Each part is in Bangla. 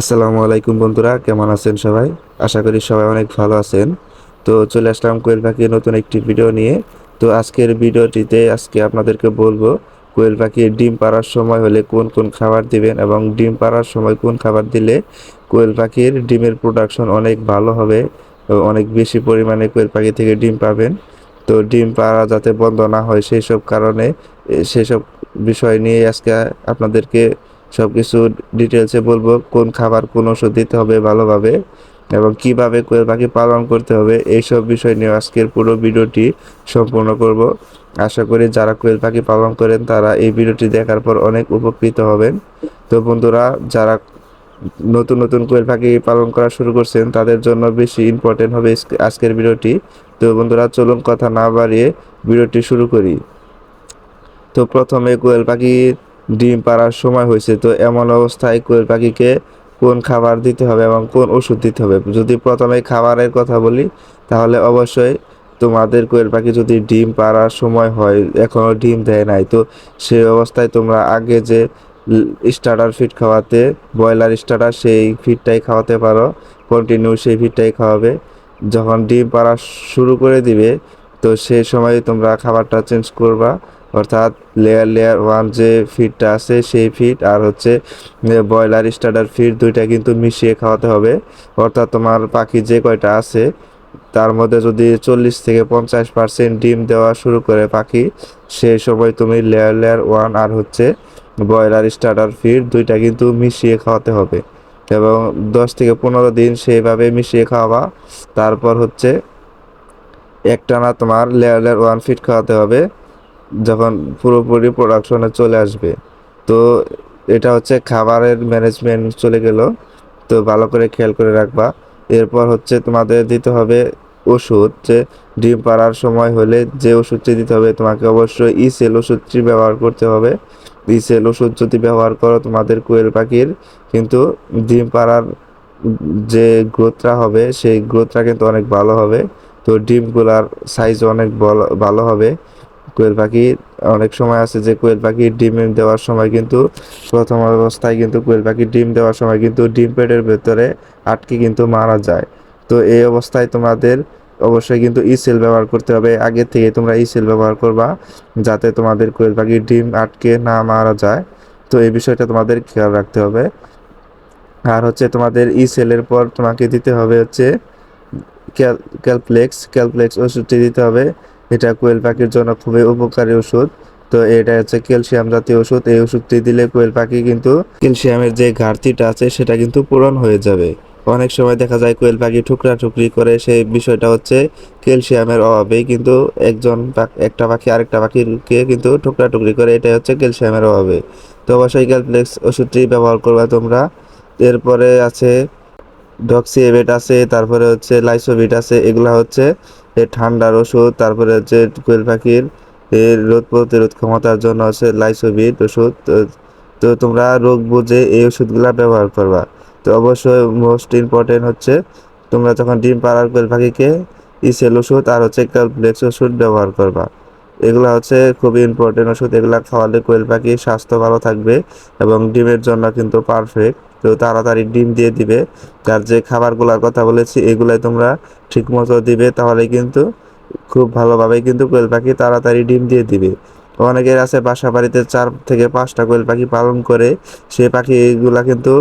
আসসালামু আলাইকুম বন্ধুরা, কেমন আছেন সবাই? আশা করি সবাই অনেক ভালো আছেন। তো চলে আসলাম কোয়েল পাখির নতুন একটি ভিডিও নিয়ে। তো আজকের ভিডিওটিতে আজকে আপনাদেরকে বলব, কোয়েল পাখির ডিম পাড়ার সময় হলে কোন কোন খাবার দিবেন এবং ডিম পাড়ার সময় কোন খাবার দিলে কোয়েল পাখির ডিমের প্রোডাকশন অনেক ভালো হবে অনেক বেশি পরিমাণে কোয়েল পাখি থেকে ডিম পাবেন। তো ডিম পাড়া যাতে বন্ধ না হয়, সেই সব কারণে সেসব বিষয় নিয়ে আজকে আপনাদেরকে সব কিছু ডিটেলসে বলব, কোন খাবার কোন ওষুধ দিতে হবে ভালোভাবে এবং কীভাবে কোয়েল পাখি পালন করতে হবে, এইসব বিষয় নিয়ে আজকের পুরো ভিডিওটি সম্পূর্ণ করব। আশা করি যারা কোয়েল পাখি পালন করেন তারা এই ভিডিওটি দেখার পর অনেক উপকৃত হবেন। তো বন্ধুরা, যারা নতুন নতুন কোয়েল পাখি পালন করা শুরু করছেন, তাদের জন্য বেশি ইম্পর্টেন্ট হবে আজকের ভিডিওটি। তো বন্ধুরা, চলুন কথা না বাড়িয়ে ভিডিওটি শুরু করি। তো প্রথমে কোয়েল পাখি ডিম পাড়ার সময় হয়েছে, তো এমন অবস্থায় কোয়েল পাখিকে কোন খাবার দিতে হবে এবং কোন ওষুধ দিতে হবে? যদি প্রথমে খাবারের কথা বলি, তাহলে অবশ্যই তোমাদের কোয়েল পাখি যদি ডিম পাড়ার সময় হয় এখনও ডিম দেয় নাই, তো সেই অবস্থায় তোমরা আগে যে স্টার্টার ফিড খাওয়াতে, ব্রয়লার স্টার্টার, সেই ফিডটাই খাওয়াতে পারো কন্টিনিউ সেই ফিডটাই খাওয়াবে। যখন ডিম পাড়া শুরু করে দিবে, তো সেই সময় তোমরা খাবারটা চেঞ্জ করবা। অর্থাৎ লেয়ার লেয়ার ওয়ান যে ফিডটা আছে, সেই ফিড আর হচ্ছে ব্রয়লার স্টার্টার ফিড দুইটা কিন্তু মিশিয়ে খাওয়াতে হবে। অর্থাৎ তোমার পাখি যে কয়টা আছে, তার মধ্যে যদি চল্লিশ থেকে পঞ্চাশ পার্সেন্ট ডিম দেওয়া শুরু করে পাখি সেই সময় তুমি লেয়ার লেয়ার ওয়ান আর হচ্ছে ব্রয়লার স্টার্টার ফিড দুইটা কিন্তু মিশিয়ে খাওয়াতে হবে। এবং দশ থেকে পনেরো দিন সেইভাবে মিশিয়ে খাওয়াবা। তারপর হচ্ছে একটানা তোমার লেয়ার লেয়ার ওয়ান ফিট খাওয়াতে হবে। যখন পুরোপুরি প্রোডাকশনে চলে আসবে। তো এটা হচ্ছে খাবারের ম্যানেজমেন্ট চলে গেল। তো ভালো করে খেয়াল করে রাখবা। এরপর হচ্ছে তোমাদের দিতে হবে ওষুধ। যে ডিম পাড়ার সময় হলে যে ওষুধটি দিতে হবে, তোমাকে অবশ্যই ইসেল ওষুধটি ব্যবহার করতে হবে। ইসেল ওষুধ যদি ব্যবহার করো তোমাদের কোয়েল পাখির, কিন্তু ডিম পাড়ার যে গ্রোথটা হবে, সেই গ্রোথটা কিন্তু অনেক ভালো হবে। তো ডিমগুলার সাইজ অনেক ভালো হবে। কোয়েল পাখি, অনেক সময় আছে যে কোয়েল পাখি ডিম দেওয়ার সময় কিন্তু প্রথম অবস্থায় কিন্তু কোয়েল পাখি ডিম দেওয়ার সময় কিন্তু ডিম পেটের ভেতরে আটকে কিন্তু মারা যায়। তো এই অবস্থায় তোমাদের অবশ্যই কিন্তু ইসেল ব্যবহার করতে হবে। আগে থেকে তোমরা ইসেল ব্যবহার করবা যাতে তোমাদের কোয়েল পাখির ডিম আটকে না মারা যায়। তো এই বিষয়টা তোমাদের খেয়াল রাখতে হবে। আর হচ্ছে তোমাদের ই সেলের পর তোমাকে দিতে হবে হচ্ছে ক্যাল, ক্যালপ্লেক্স। ক্যালপ্লেক্স ওষুধটি দিতে হবে। এটা কোয়েল পাখির জন্য খুবই উপকারী ওষুধ। তো এটা হচ্ছে ক্যালসিয়াম জাতীয় ওষুধ। এই ওষুধটি দিলে কোয়েল পাখি কিন্তু ক্যালসিয়ামের যে ঘাটতিটা আছে সেটা কিন্তু পূরণ হয়ে যাবে। অনেক সময় দেখা যায় কোয়েল পাখি ঠুকরা টুকরি করে সেই বিষয়টা হচ্ছে ক্যালসিয়ামের অভাবে কিন্তু একজন একটা পাখি আরেকটা পাখিকে কিন্তু ঠুকরা টুকরি করে এটা হচ্ছে ক্যালসিয়ামের অভাবে। তো অবশ্যই ক্যালপ্লেক্স ওষুধটি ব্যবহার করবা তোমরা। এরপরে আছে ডক্সিএবেট আছে, তারপরে হচ্ছে লাইসোভিট আছে, এগুলা হচ্ছে ঠান্ডার ওষুধ, তারপরে হচ্ছে কোয়েল পাখির রোগ প্রতিরোধ ক্ষমতার জন্য হচ্ছে লাইসোভিট ওষুধ। তো তো তোমরা রোগ বুঝে এই ওষুধগুলো ব্যবহার করবা। তো অবশ্যই মোস্ট ইম্পর্টেন্ট হচ্ছে তোমরা যখন ডিম পাড়ার কোয়েল পাখিকে ইসেল ওষুধ আর হচ্ছে ক্যালপ্লেক্স ওষুধ ব্যবহার করবা। এগুলা হচ্ছে খুবই ইম্পর্টেন্ট ওষুধ। এগুলা খাওয়ালে কোয়েল পাখির স্বাস্থ্য ভালো থাকবে এবং ডিমের জন্য কিন্তু পারফেক্ট তো তাড়াতাড়ি ডিম দিয়ে দিবে। তার যে খাবারগুলোর কথা বলেছি, এগুলাই তোমরা ঠিক মতো দিবে, তাহলে কিন্তু খুব ভালোভাবে কিন্তু কোয়েল পাখি তাড়াতাড়ি ডিম দিয়ে দিবে। অনেকের আছে বাসা বাড়িতে চার থেকে পাঁচটা কোয়েল পাখি পালন করে। সেই পাখিগুলা কিন্তু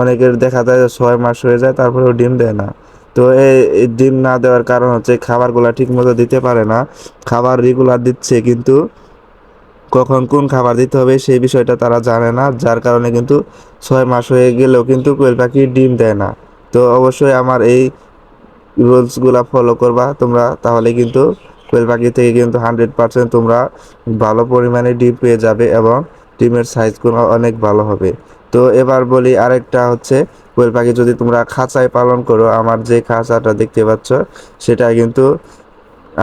অনেকের দেখা যায় ছয় মাস হয়ে যায়, তারপরেও ডিম দেয় না। তো এই ডিম না দেওয়ার কারণ হচ্ছে খাবারগুলা ঠিক মতো দিতে পারে না। খাবার রেগুলার দিচ্ছে কিন্তু কখন কোন খাবার দিতে হবে সেই বিষয়টা তারা জানে না, যার কারণে কিন্তু ছয় মাস হয়ে গেলেও কিন্তু কোয়েল পাখি ডিম দেয় না। তো অবশ্যই আমার এই রুলসগুলা ফলো করবা তোমরা, তাহলে কিন্তু কোয়েল পাখি থেকে কিন্তু হান্ড্রেড পার্সেন্ট তোমরা ভালো পরিমাণে ডিম পেয়ে যাবে এবং ডিমের সাইজগুলো অনেক ভালো হবে। তো এবার বলি আরেকটা হচ্ছে কোয়েল পাখি যদি তোমরা খাঁচায় পালন করো, আমার যে খাঁচাটা দেখতে পাচ্ছ, সেটা কিন্তু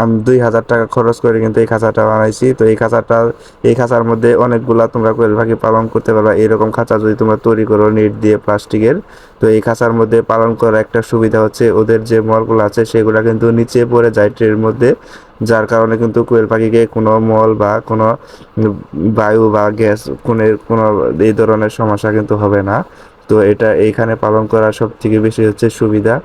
আমি দুই হাজার টাকা খরচ করে কিন্তু এই খাঁচাটা বানাইছি। তো এই খাঁচাটা, এই খাঁচার মধ্যে অনেকগুলা তোমরা কোয়েল পাখি পালন করতে পারবা। এরকম খাঁচা যদি তোমরা তৈরি করো নেট দিয়ে প্লাস্টিকের, তো এই খাঁচার মধ্যে পালন করার একটা সুবিধা হচ্ছে, ওদের যে মলগুলো আছে, সেগুলো কিন্তু নিচে পড়ে যায় ট্রের মধ্যে, যার কারণে কিন্তু কোয়েল পাখিকে কোনো মল বা কোনো বায়ু বা গ্যাস, কোনো কোনো এই ধরনের সমস্যা কিন্তু হবে না। তো এটা এইখানে পালন করা সব থেকে বেশি হচ্ছে সুবিধা।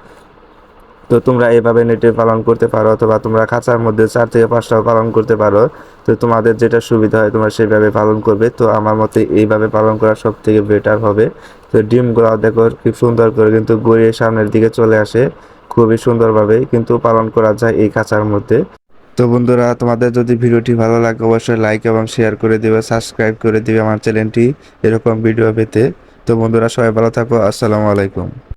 তো তোমরা এইভাবে নেটে পালন করতে পারো অথবা তোমরা খাঁচার মধ্যে চার থেকে পাঁচটাও পালন করতে পারো। তো তোমাদের যেটা সুবিধা হয় তোমরা সেভাবে পালন করবে। তো আমার মতে এইভাবে পালন করা সব থেকে বেটার হবে। তো ডিমগুলো দেখো খুব সুন্দর করে কিন্তু গড়িয়ে সামনের দিকে চলে আসে। খুবই সুন্দরভাবে কিন্তু পালন করা যায় এই খাঁচার মধ্যে। তো বন্ধুরা, তোমাদের যদি ভিডিওটি ভালো লাগে অবশ্যই লাইক এবং শেয়ার করে দিবে সাবস্ক্রাইব করে দিবে আমার চ্যানেলটি এরকম ভিডিও পেতে। তো বন্ধুরা সবাই ভালো থাকো। আসসালামু আলাইকুম।